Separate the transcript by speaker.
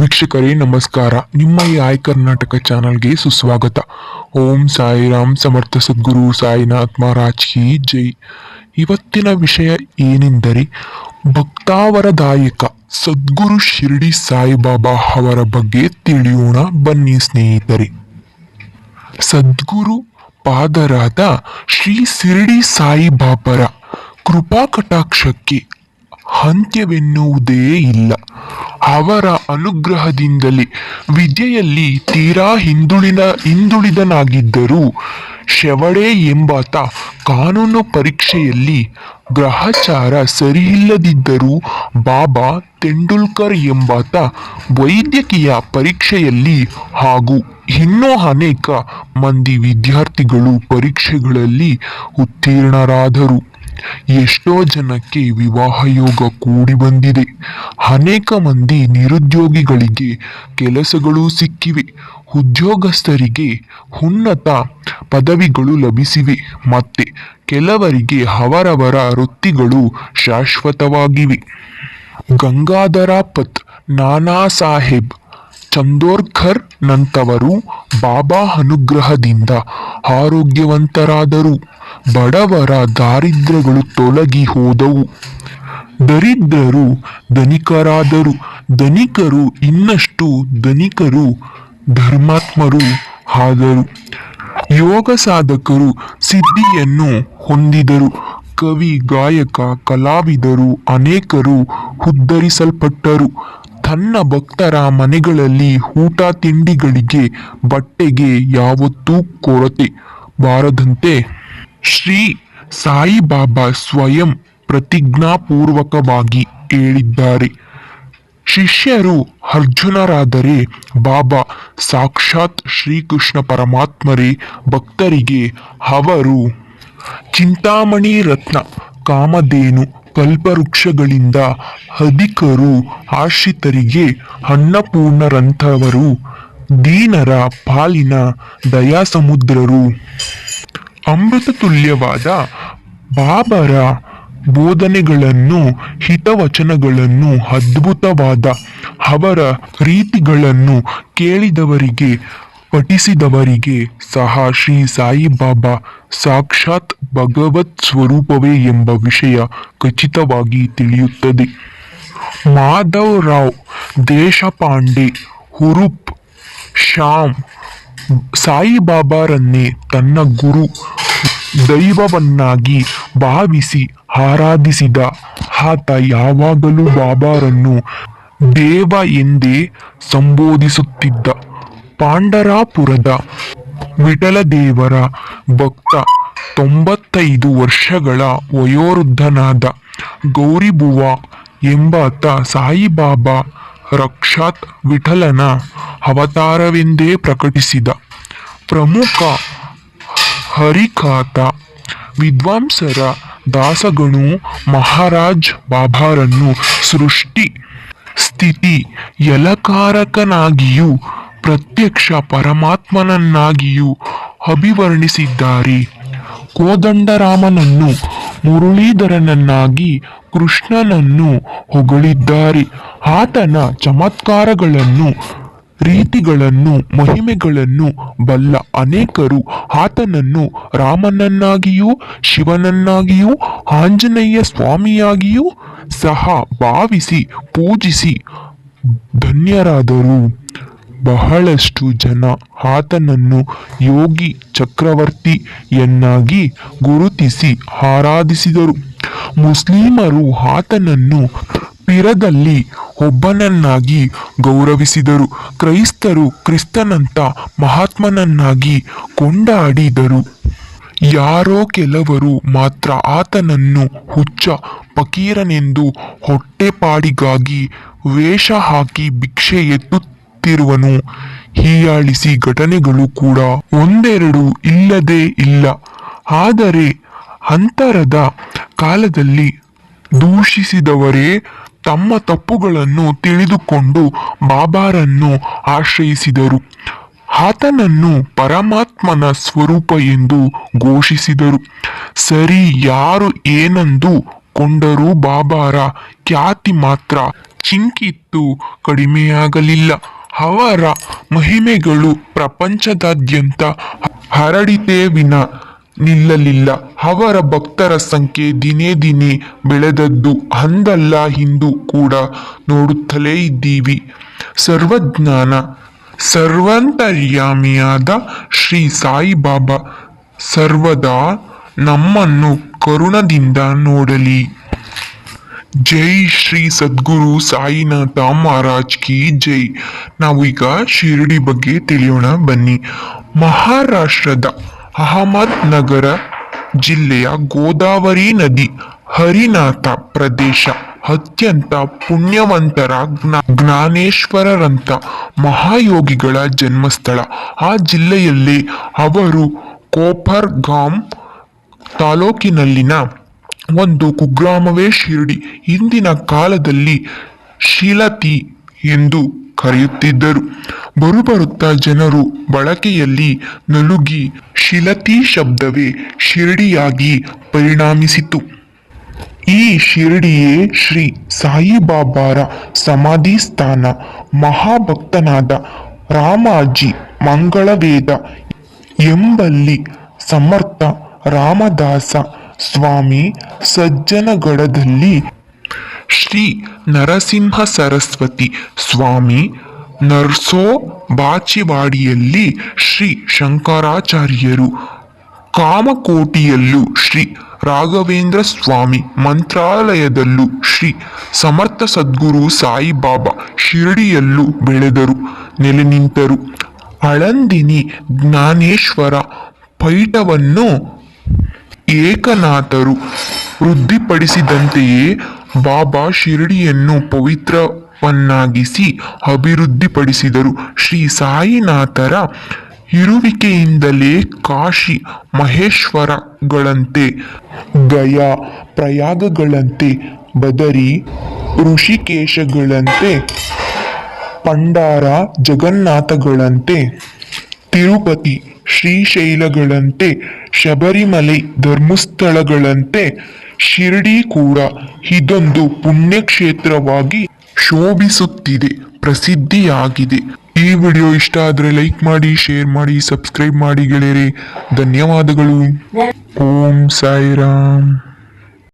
Speaker 1: ವೀಕ್ಷಕರೇ, ನಮಸ್ಕಾರ. ನಿಮ್ಮ ಈ ಆಯ್ ಕರ್ನಾಟಕ ಚಾನಲ್ಗೆ ಸುಸ್ವಾಗತ. ಓಂ ಸಾಯಿರಾಮ್ ಸಮರ್ಥ ಸದ್ಗುರು, ಸಾಯಿನಾಥ್ ಮಹಾರಾಜ್ ಕಿ ಜೈ. ಇವತ್ತಿನ ವಿಷಯ ಏನೆಂದರೆ, ಭಕ್ತಾವರದಾಯಕ ಸದ್ಗುರು ಶಿರಡಿ ಸಾಯಿಬಾಬಾ ಅವರ ಬಗ್ಗೆ ತಿಳಿಯೋಣ. ಬನ್ನಿ ಸ್ನೇಹಿತರೆ. ಸದ್ಗುರು ಪಾದರಾದ ಶ್ರೀ ಶಿರಡಿ ಸಾಯಿಬಾಬರ ಕೃಪಾ ಕಟಾಕ್ಷಕ್ಕೆ ಅಂತ್ಯವೆನ್ನುವುದೇ ಇಲ್ಲ. ಅವರ ಅನುಗ್ರಹದಿಂದಲೇ ವಿದ್ಯೆಯಲ್ಲಿ ತೀರಾ ಹಿಂದುಳಿದ, ಹಿಂದುಳಿದನಾಗಿದ್ದರೂ ಶೆವಡೆ ಎಂಬಾತ ಕಾನೂನು ಪರೀಕ್ಷೆಯಲ್ಲಿ ಗ್ರಹಚಾರ ಸರಿಯಿಲ್ಲದಿದ್ದರೂ ಬಾಬಾ ತೆಂಡೂಲ್ಕರ್ ಎಂಬಾತ ವೈದ್ಯಕೀಯ ಪರೀಕ್ಷೆಯಲ್ಲಿ ಹಾಗೂ ಇನ್ನೂ ಅನೇಕ ಮಂದಿ ವಿದ್ಯಾರ್ಥಿಗಳು ಪರೀಕ್ಷೆಗಳಲ್ಲಿ ಉತ್ತೀರ್ಣರಾದರು. ಎಷ್ಟೋ ಜನಕ್ಕೆ ವಿವಾಹ ಯೋಗ ಕೂಡಿ ಬಂದಿದೆ. ಅನೇಕ ಮಂದಿ ನಿರುದ್ಯೋಗಿಗಳಿಗೆ ಕೆಲಸಗಳು ಸಿಕ್ಕಿವೆ. ಉದ್ಯೋಗಸ್ಥರಿಗೆ ಉನ್ನತ ಪದವಿಗಳು ಲಭಿಸಿವೆ. ಮತ್ತೆ ಕೆಲವರಿಗೆ ಅವರವರ ವೃತ್ತಿಗಳು ಶಾಶ್ವತವಾಗಿವೆ. ಗಂಗಾಧರ ಪತ್ ನಾನಾ ಸಾಹೇಬ್, ಚಂದೋರ್ಕರ್ ನಂತವರು ಬಾಬಾ ಅನುಗ್ರಹದಿಂದ ಆರೋಗ್ಯವಂತರಾದರು. ಬಡವರ ದಾರಿದ್ರ್ಯಗಳು ತೊಲಗಿ ಹೋದವು. ದರಿದ್ರರು ಧನಿಕರಾದರು. ಧನಿಕರು ಇನ್ನಷ್ಟು ಧನಿಕರು, ಧರ್ಮಾತ್ಮರು ಆದರು. ಯೋಗ ಸಾಧಕರು ಸಿದ್ಧಿಯನ್ನು ಹೊಂದಿದರು. ಕವಿ, ಗಾಯಕ, ಕಲಾವಿದರು ಅನೇಕರು ಉದ್ಧರಿಸಲ್ಪಟ್ಟರು. ತನ್ನ ಭಕ್ತರ ಮನೆಗಳಲ್ಲಿ ಊಟ ತಿಂಡಿಗಳಿಗೆ ಬಟ್ಟೆಗೆ ಯಾವತ್ತೂ ಕೊರತೆ ಬಾರದಂತೆ ಶ್ರೀ ಸಾಯಿಬಾಬಾ ಸ್ವಯಂ ಪ್ರತಿಜ್ಞಾಪೂರ್ವಕವಾಗಿ ಹೇಳಿದ್ದಾರೆ. ಶಿಷ್ಯರು ಅರ್ಜುನರಾದರೆ ಬಾಬಾ ಸಾಕ್ಷಾತ್ ಶ್ರೀಕೃಷ್ಣ ಪರಮಾತ್ಮರೇ ಭಕ್ತರಿಗೆ ಅವರು ಚಿಂತಾಮಣಿ ರತ್ನ, ಕಾಮಧೇನು, ಕಲ್ಪವೃಕ್ಷಗಳಿಂದ ಅಧಿಕರು ಆಶ್ರಿತರಿಗೆ ಅನ್ನಪೂರ್ಣರಂಥವರು, ದೀನರ ಪಾಲಿನ ದಯಾಸಮುದ್ರರು. ಅಮೃತ ತುಲ್ಯವಾದ ಬಾಬರ ಬೋಧನೆಗಳನ್ನು, ಹಿತವಚನಗಳನ್ನು, ಅದ್ಭುತವಾದ ಅವರ ರೀತಿಗಳನ್ನು ಕೇಳಿದವರಿಗೆ, ಪಠಿಸಿದವರಿಗೆ ಸಹ ಶ್ರೀ ಸಾಯಿಬಾಬಾ ಸಾಕ್ಷಾತ್ ಭಗವತ್ ಸ್ವರೂಪವೇ ಎಂಬ ವಿಷಯ ಖಚಿತವಾಗಿ ತಿಳಿಯುತ್ತದೆ. ಮಾಧವ್ ರಾವ್, ದೇಶಪಾಂಡೆ, ಹುರುಪ್, ಶ್ಯಾಮ್, ಸಾಯಿಬಾಬಾರನ್ನೇ ತನ್ನ ಗುರು ದೈವವನ್ನಾಗಿ ಭಾವಿಸಿ ಆರಾಧಿಸಿದ ಆತ ಯಾವಾಗಲೂ ಬಾಬಾರನ್ನು ದೇವ ಎಂದೇ ಸಂಬೋಧಿಸುತ್ತಿದ್ದ. ಪಾಂಡರಾಪುರದ ವಿಠಲದೇವರ ಭಕ್ತ, ತೊಂಬತ್ತೈದು ವರ್ಷಗಳ ವಯೋವೃದ್ಧನಾದ ಗೌರಿಬುವ ಎಂಬಾತ ಸಾಯಿಬಾಬಾ ರಕ್ಷಾತ್ ವಿಠಲನ ಅವತಾರವೆಂದೇ ಪ್ರಕಟಿಸಿದ. ಪ್ರಮುಖ ಹರಿಖಾತ ವಿದ್ವಾಂಸರ ದಾಸಗಣು ಮಹಾರಾಜ್ ಬಾಬಾರನ್ನು ಸೃಷ್ಟಿ, ಸ್ಥಿತಿ ಯಲಕಾರಕನಾಗಿಯೂ ಪ್ರತ್ಯಕ್ಷ ಪರಮಾತ್ಮನನ್ನಾಗಿಯೂ ಅಭಿವರ್ಣಿಸಿದ್ದಾರೆ. ಕೋದಂಡರಾಮನನ್ನು ಮುರಳೀಧರನನ್ನಾಗಿ ಕೃಷ್ಣನನ್ನು ಹೊಗಳಿದ್ದಾರೆ. ಆತನ ಚಮತ್ಕಾರಗಳನ್ನು ರೀತಿಗಳನ್ನು, ಮಹಿಮೆಗಳನ್ನು ಬಲ್ಲ ಅನೇಕರು ಆತನನ್ನು ರಾಮನನ್ನಾಗಿಯೂ, ಶಿವನನ್ನಾಗಿಯೂ, ಆಂಜನೇಯ ಸ್ವಾಮಿಯಾಗಿಯೂ ಸಹ ಭಾವಿಸಿ, ಪೂಜಿಸಿ ಧನ್ಯರಾದರು. ಬಹಳಷ್ಟು ಜನ ಆತನನ್ನು ಯೋಗಿ ಚಕ್ರವರ್ತಿಯನ್ನಾಗಿ ಗುರುತಿಸಿ ಆರಾಧಿಸಿದರು. ಮುಸ್ಲಿಮರು ಆತನನ್ನು ಪಿರದಲ್ಲಿ ಒಬ್ಬನನ್ನಾಗಿ ಗೌರವಿಸಿದರು. ಕ್ರೈಸ್ತರು ಕ್ರಿಸ್ತನಂತ ಮಹಾತ್ಮನನ್ನಾಗಿ ಕೊಂಡಾಡಿದರು. ಯಾರೋ ಕೆಲವರು ಮಾತ್ರ ಆತನನ್ನು ಹುಚ್ಚ ಫಕೀರನೆಂದು ಹೊಟ್ಟೆಪಾಡಿಗಾಗಿ ವೇಷ ಹಾಕಿ ಭಿಕ್ಷೆ ಎತ್ತುತ್ತಿರುವನು. ಹೀಯಾಳಿಸಿ ಘಟನೆಗಳು ಕೂಡ ಒಂದೆರಡು ಇಲ್ಲದೇ ಇಲ್ಲ. ಆದರೆ, ಅಂತರದ ಕಾಲದಲ್ಲಿ ದೂಷಿಸಿದವರೇ ತಮ್ಮ ತಪ್ಪುಗಳನ್ನು ತಿಳಿದುಕೊಂಡು ಬಾಬಾರನ್ನು ಆಶ್ರಯಿಸಿದರು. ಆತನನ್ನು ಪರಮಾತ್ಮನ ಸ್ವರೂಪ ಎಂದು ಘೋಷಿಸಿದರು. ಸರಿ, ಯಾರು ಏನಂದು ಕೊಂಡರೂ ಬಾಬಾರ ಖ್ಯಾತಿ ಮಾತ್ರ ಚಿಂಕಿತ್ತು, ಕಡಿಮೆಯಾಗಲಿಲ್ಲ. ಅವರ ಮಹಿಮೆಗಳು ಪ್ರಪಂಚದಾದ್ಯಂತ ಹರಡಿತೇ ವಿನ ನಿಲ್ಲಲಿಲ್ಲ. ಅವರ ಭಕ್ತರ ಸಂಖ್ಯೆ ದಿನೇ ದಿನೇ ಬೆಳೆದದ್ದು. ಅಂದಲ್ಲ ಹಿಂದು ಕೂಡ ನೋಡುತ್ತಲೇ ಇದ್ದೀವಿ. ಸರ್ವಜ್ಞಾನ, ಸರ್ವಂತರ್ಯಾಮಿಯಾದ ಶ್ರೀ ಸಾಯಿಬಾಬಾ ಸರ್ವದಾ ನಮ್ಮನ್ನು ಕರುಣದಿಂದ ನೋಡಲಿ. ಜೈ ಶ್ರೀ ಸದ್ಗುರು ಸಾಯಿನಾಥ ಮಹಾರಾಜ್ ಕಿ ಜೈ. ನಾವು ಈಗ ಶಿರಡಿ ಬಗ್ಗೆ ತಿಳಿಯೋಣ ಬನ್ನಿ. ಮಹಾರಾಷ್ಟ್ರದ ಅಹಮದ್ ನಗರ ಜಿಲ್ಲೆಯ ಗೋದಾವರಿ ನದಿ ಹರಿನಾಥ ಪ್ರದೇಶ ಅತ್ಯಂತ ಪುಣ್ಯವಂತರ ಜ್ಞಾ- ಜ್ಞಾನೇಶ್ವರರಂಥ ಮಹಾಯೋಗಿಗಳ ಜನ್ಮಸ್ಥಳ. ಆ ಜಿಲ್ಲೆಯಲ್ಲಿ ಅವರು ಕೋಪರ್ಗಾಮ್ ತಾಲೂಕಿನಲ್ಲಿನ ಒಂದು ಕುಗ್ರಾಮವೇ ಶಿರಡಿ. ಇಂದಿನ ಕಾಲದಲ್ಲಿ ಶೀಲತಿ ಎಂದು ಕರೆಯುತ್ತಿದ್ದರು. ಬರುಬರುತ್ತಾ ಜನರು ಬಳಕೆಯಲ್ಲಿ ನಲುಗಿ ಶಿಲತಿ ಶಬ್ದವೇ ಶಿರಡಿಯಾಗಿ ಪರಿಣಾಮಿಸಿತು. ಈ ಶಿರಡಿಯೇ ಶ್ರೀ ಸಾಯಿಬಾಬಾರ ಸಮಾಧಿ ಸ್ಥಾನ ಮಹಾಭಕ್ತನಾದ ರಾಮಾಜಿ ಮಂಗಳವೇದ ಎಂಬಲ್ಲಿ ಸಮರ್ಥ ರಾಮದಾಸ ಸ್ವಾಮಿ ಸಜ್ಜನಗಡದಲ್ಲಿ ಶ್ರೀ ನರಸಿಂಹ ಸರಸ್ವತಿ ಸ್ವಾಮಿ ನರ್ಸೋ ಬಾಚಿವಾಡಿಯಲ್ಲಿ ಶ್ರೀ ಶಂಕರಾಚಾರ್ಯರು. ಕಾಮಕೋಟಿಯಲ್ಲೂ ಶ್ರೀ ರಾಘವೇಂದ್ರ ಸ್ವಾಮಿ ಮಂತ್ರಾಲಯದಲ್ಲೂ ಶ್ರೀ ಸಮರ್ಥ ಸದ್ಗುರು ಸಾಯಿಬಾಬಾ ಶಿರಡಿಯಲ್ಲೂ ಬೆಳೆದರು, ನೆಲೆ ನಿಂತರು. ಅಳಂದಿನಿ ಜ್ಞಾನೇಶ್ವರ ಪೈಠವನ್ನು ಏಕನಾಥರು ವೃದ್ಧಿಪಡಿಸಿದಂತೆಯೇ ಬಾಬಾ ಶಿರಡಿಯನ್ನು ಪವಿತ್ರವನ್ನಾಗಿಸಿ ಅಭಿವೃದ್ಧಿಪಡಿಸಿದರು. ಶ್ರೀ ಸಾಯಿನಾಥರ ಇರುವಿಕೆಯಿಂದಲೇ ಕಾಶಿ ಮಹೇಶ್ವರಗಳಂತೆ, ಗಯಾ ಪ್ರಯಾಗಗಳಂತೆ, ಬದರಿ ಋಷಿಕೇಶಗಳಂತೆ, ಪಂಡಾರ ಜಗನ್ನಾಥಗಳಂತೆ, ತಿರುಪತಿ ಶ್ರೀಶೈಲಗಳಂತೆ, ಶಬರಿಮಲೆ ಧರ್ಮಸ್ಥಳಗಳಂತೆ ಶಿರಡಿ ಕೂಡ ಇದೊಂದು ಪುಣ್ಯಕ್ಷೇತ್ರವಾಗಿ ಶೋಭಿಸುತ್ತಿದೆ, ಪ್ರಸಿದ್ಧಿಯಾಗಿದೆ. ಈ ವಿಡಿಯೋ ಇಷ್ಟ ಆದರೆ ಲೈಕ್ ಮಾಡಿ, ಶೇರ್ ಮಾಡಿ, ಸಬ್ಸ್ಕ್ರೈಬ್ ಮಾಡಿ ಗೆಳೆಯರೇ. ಧನ್ಯವಾದಗಳು. ಓಂ ಸಾಯಿರಾಮ್.